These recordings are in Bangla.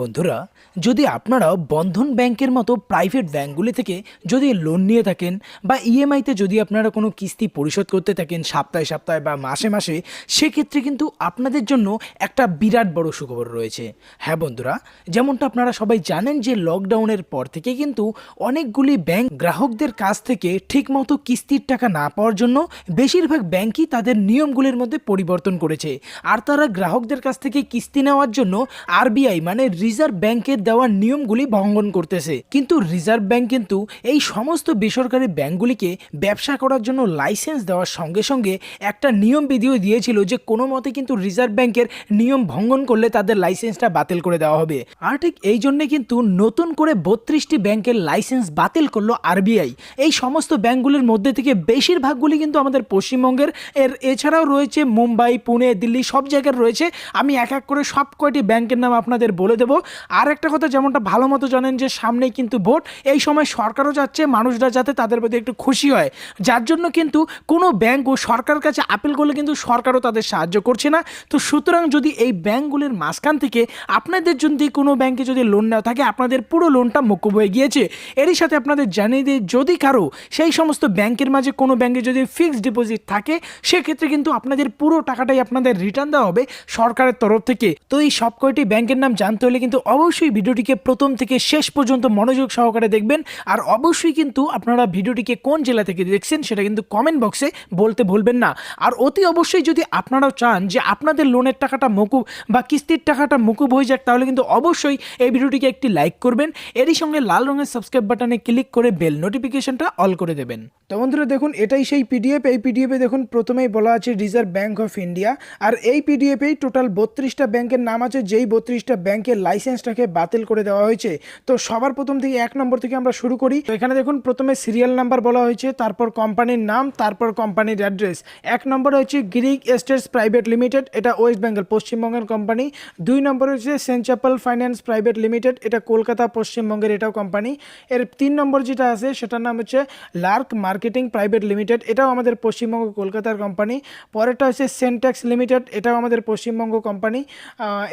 বন্ধুরা, যদি আপনারাও বন্ধন ব্যাংকের মতো প্রাইভেট ব্যাংকগুলি থেকে যদি লোন নিয়ে থাকেন বা ইএমআইতে যদি আপনারা কোনো কিস্তি পরিশোধ করতে থাকেন সপ্তাহে সপ্তাহে বা মাসে মাসে, সেক্ষেত্রে কিন্তু আপনাদের জন্য একটা বিরাট বড় সুখবর রয়েছে। হ্যাঁ বন্ধুরা, যেমনটা আপনারা সবাই জানেন যে লকডাউনের পর থেকে কিন্তু অনেকগুলি ব্যাংক গ্রাহকদের কাছ থেকে ঠিকমতো কিস্তির টাকা না পাওয়ার জন্য বেশিরভাগ ব্যাংকই তাদের নিয়মগুলির মধ্যে পরিবর্তন করেছে। আর তারা গ্রাহকদের কাছ থেকে কিস্তি নেওয়ার জন্য আরবিআই মানে রিজার্ভ ব্যাংকের দেওয়া নিয়মগুলি ভঙ্গন করতেছে। কিন্তু রিজার্ভ ব্যাংক কিন্তু এই সমস্ত বেসরকারি ব্যাংকগুলিকে ব্যবসা করার জন্য লাইসেন্স দেওয়ার সঙ্গে সঙ্গে একটা নিয়ম বিধিও দিয়েছিল যে কোনো মতে কিন্তু রিজার্ভ ব্যাংকের নিয়ম ভঙ্গন করলে তাদের লাইসেন্সটা বাতিল করে দেওয়া হবে। আর ঠিক এই জন্য কিন্তু নতুন করে বত্রিশটি ব্যাংকের লাইসেন্স বাতিল করল আরবিআই। এই সমস্ত ব্যাংকগুলির মধ্যে থেকে বেশিরভাগগুলি কিন্তু আমাদের পশ্চিমবঙ্গের। এর এছাড়াও রয়েছে মুম্বাই, পুনে, দিল্লি সব জায়গায় রয়েছে। আমি এক এক করে সব কয়টি ব্যাংকের নাম আপনাদের বলে দেবো। আর একটা কথা যেমনটা ভালো মতো জানেন যে সামনেই কিন্তু ভোট। এই সময় সরকারও যাচ্ছে, মানুষরা যাতে তাদের প্রতি একটু খুশি হয়। যার জন্য কিন্তু কোনো ব্যাংক ও সরকার কাছে আপিল করলে কিন্তু সরকারও তাদের সাহায্য করছে না। তো সুতরাং যদি এই ব্যাংকগুলির মাঝখান থেকে আপনাদের যদি কোনো ব্যাংকে যদি লোন নেওয়া থাকে, আপনাদের পুরো লোনটা মকুব হয়ে গিয়েছে। এরই সাথে আপনাদের জানিয়ে দিয়ে যদি কারও সেই সমস্ত ব্যাংকের মাঝে কোনো ব্যাংকে যদি ফিক্সড ডিপোজিট থাকে, সেক্ষেত্রে কিন্তু আপনাদের পুরো টাকাটাই আপনাদের রিটার্ন দেওয়া হবে সরকারের তরফ থেকে। তো এই সব কয়টি ব্যাংকের নাম জানতে হলে কিন্তু অবশ্যই ভিডিওটিকে প্রথম থেকে শেষ পর্যন্ত মনোযোগ সহকারে দেখবেন। আর অবশ্যই কিন্তু আপনারা ভিডিওটিকে কোন জেলা থেকে দেখছেন সেটা কিন্তু কমেন্ট বক্সে বলতে ভুলবেন না। আর অতি অবশ্যই যদি আপনারাও চান যে আপনাদের লোনের টাকাটা মকুব বা কিস্তির টাকাটা মকুব হয়ে যাক, তাহলে কিন্তু অবশ্যই এই ভিডিওটিকে একটি লাইক করবেন। এরই সঙ্গে লাল রঙের সাবস্ক্রাইব বাটনে ক্লিক করে বেল নোটিফিকেশনটা অল করে দেবেন। তো বন্ধুরা দেখুন, এটাই সেই পিডিএফ এই পিডিএফে দেখুন, প্রথমেই বলা আছে রিজার্ভ ব্যাংক অফ ইন্ডিয়া আর এই পিডিএফেই টোটাল বত্রিশটা ব্যাংকের নাম আছে, যেই বত্রিশটা ব্যাংকের লাইসেন্সটাকে বাতিল করে দেওয়া হয়েছে। তো সবার প্রথম থেকে এক নম্বর থেকে আমরা শুরু করি। তো এখানে দেখুন, প্রথমে সিরিয়াল নাম্বার বলা হয়েছে, তারপর কোম্পানির নাম, তারপর কোম্পানির অ্যাড্রেস এক নম্বর হচ্ছে গ্রিক এস্টেটস প্রাইভেট লিমিটেড এটা ওয়েস্ট বেঙ্গল পশ্চিমবঙ্গের কোম্পানি দুই নম্বর হচ্ছে saint chapel finance private limited এটা কলকাতা, পশ্চিমবঙ্গের এটাও কোম্পানি এর তিন নম্বর যেটা আছে, সেটার নাম হচ্ছে লার্ক মার্কেটিং প্রাইভেট লিমিটেড এটাও আমাদের পশ্চিমবঙ্গ, কলকাতার কোম্পানি পরেরটা হচ্ছে সেন্টেক্স লিমিটেড এটাও আমাদের পশ্চিমবঙ্গ কোম্পানি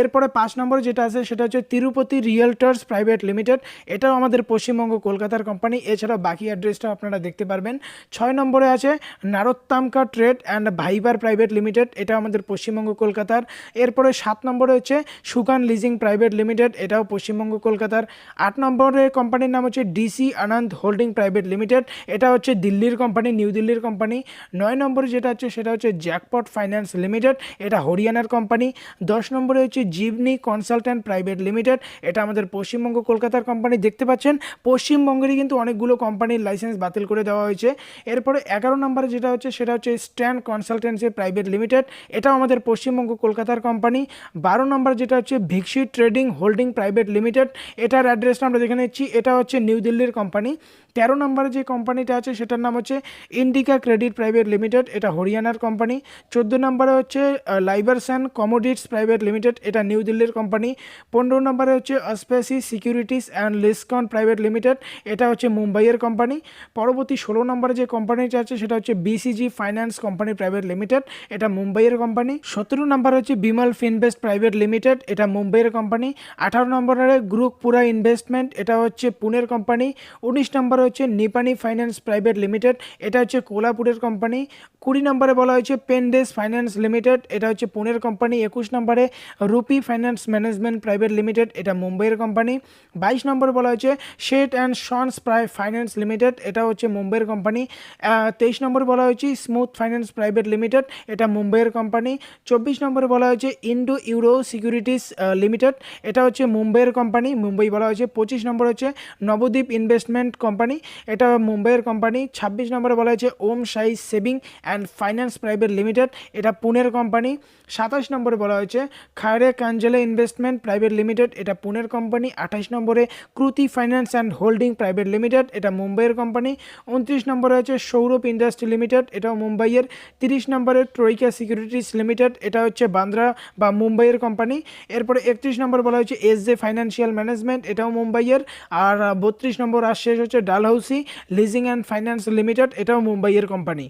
এরপরে পাঁচ নম্বর যেটা আছে, সেটা হচ্ছে তিরুপতি রিয়েলটার্স প্রাইভেট লিমিটেড। এটাও আমাদের পশ্চিমবঙ্গ কলকাতার কোম্পানি। এছাড়াও বাকি অ্যাড্রেসটা আপনারা দেখতে পারবেন। ছয় নম্বরে আছে নারোত্তামকা ট্রেড অ্যান্ড ভাইবার প্রাইভেট লিমিটেড। এটা আমাদের পশ্চিমবঙ্গ কলকাতার। এরপরে সাত নম্বরে হচ্ছে সুকান লিজিং প্রাইভেট লিমিটেড। এটাও পশ্চিমবঙ্গ কলকাতার। আট নম্বরে কোম্পানির নাম হচ্ছে DC Anand holding private limited. এটা হচ্ছে দিল্লির কোম্পানি, নিউ দিল্লির কোম্পানি। নয় নম্বরে যেটা হচ্ছে সেটা হচ্ছে জ্যাকপট ফাইন্যান্স লিমিটেড। এটা হরিয়ানার কোম্পানি। দশ নম্বরে হচ্ছে জিভনি কনসালট্যান্ট প্রাইভেট লিমিটেড এটা আমাদের পশ্চিমবঙ্গ কলকাতার কোম্পানি দেখতে পাচ্ছেন? পশ্চিমবঙ্গেরই কিন্তু অনেকগুলো কোম্পানির লাইসেন্স বাতিল করে দেওয়া হয়েছে। এরপরে এগারো নম্বরে যেটা হচ্ছে, সেটা হচ্ছে স্ট্যান্ড কনসালটেন্সি প্রাইভেট লিমিটেড এটাও আমাদের পশ্চিমবঙ্গ কলকাতার কোম্পানি বারো নম্বর যেটা হচ্ছে ভিক্সি ট্রেডিং হোল্ডিং প্রাইভেট লিমিটেড এটার অ্যাড্রেসটা আমরা দেখে নিচ্ছি। এটা হচ্ছে নিউ দিল্লির কোম্পানি তেরো নম্বরে যে কোম্পানিটা আছে, সেটার নাম হচ্ছে ইন্ডিকা ক্রেডিট প্রাইভেট লিমিটেড এটা হরিয়ানার কোম্পানি। চোদ্দ নম্বরে হচ্ছে লাইবারসান কমোডিটস প্রাইভেট লিমিটেড এটা নিউ দিল্লির কোম্পানি। পনেরো নম্বরে হচ্ছে অস্পেসি সিকিউরিটিস অ্যান্ড লিসকন প্রাইভেট লিমিটেড এটা হচ্ছে মুম্বাইয়ের কোম্পানি। পরবর্তী ষোলো নম্বরে যে কোম্পানিটা আছে, সেটা হচ্ছে BCG finance company private limited এটা মুম্বাইয়ের কোম্পানি। সতেরো নম্বর হচ্ছে বিমল ফিনভেস্ট প্রাইভেট লিমিটেড এটা মুম্বাইয়ের কোম্পানি। আঠারো নম্বরে গ্রুপপুরা ইনভেস্টমেন্ট এটা হচ্ছে পুনের কোম্পানি। উনিশ নম্বরে হচ্ছে নিপানি ফাইন্যান্স প্রাইভেট লিমিটেড, এটা হচ্ছে কোলাপুরের কোম্পানি কুড়ি নম্বরে বলা হয়েছে পেনডেস ফাইন্যান্স লিমিটেড, এটা হচ্ছে পুনের কোম্পানি একুশ নম্বরে rupee finance management private limited, এটা মুম্বাইয়ের কোম্পানি বাইশ নম্বরে বলা হয়েছে Shet and sons private finance limited, এটা হচ্ছে মুম্বাইয়ের কোম্পানি তেইশ নম্বরে বলা হয়েছে স্মুথ ফাইন্যান্স প্রাইভেট লিমিটেড, এটা মুম্বাইয়ের কোম্পানি চব্বিশ নম্বরে বলা হয়েছে ইন্ডো ইউরো সিকিউরিটিস লিমিটেড, এটা হচ্ছে মুম্বাইয়ের কোম্পানি মুম্বাই বলা হয়েছে। পঁচিশ নম্বর হচ্ছে নবদ্বীপ ইনভেস্টমেন্ট কোম্পানি এটা মুম্বাইয়ের কোম্পানি ছাব্বিশ নম্বরে বলা হয়েছে Om Sai saving and finance private limited, এটা পুনের কোম্পানি সাতাশ নম্বরে বলা হয়েছে Khaire Kanjele investment private limited, এটা পুনের কোম্পানি আঠাশ নম্বরে Kruti finance and holding private limited, এটা মুম্বাইয়ের কোম্পানি উনত্রিশ নম্বরে হচ্ছে সৌরভ ইন্ডাস্ট্রি লিমিটেড, এটাও মুম্বাইয়ের, তিরিশ নম্বরে ট্রৈকা সিকিউরিটিস লিমিটেড, এটা হচ্ছে বান্দ্রা বা মুম্বাইয়ের কোম্পানি এরপরে একত্রিশ নম্বর বলা হয়েছে এস জে ফাইন্যান্সিয়াল ম্যানেজমেন্ট, এটাও মুম্বাইয়ের, আর বত্রিশ নম্বর আর শেষ হচ্ছে Dalhousie leasing and finance limited এটাও মুম্বাইয়ের কোম্পানি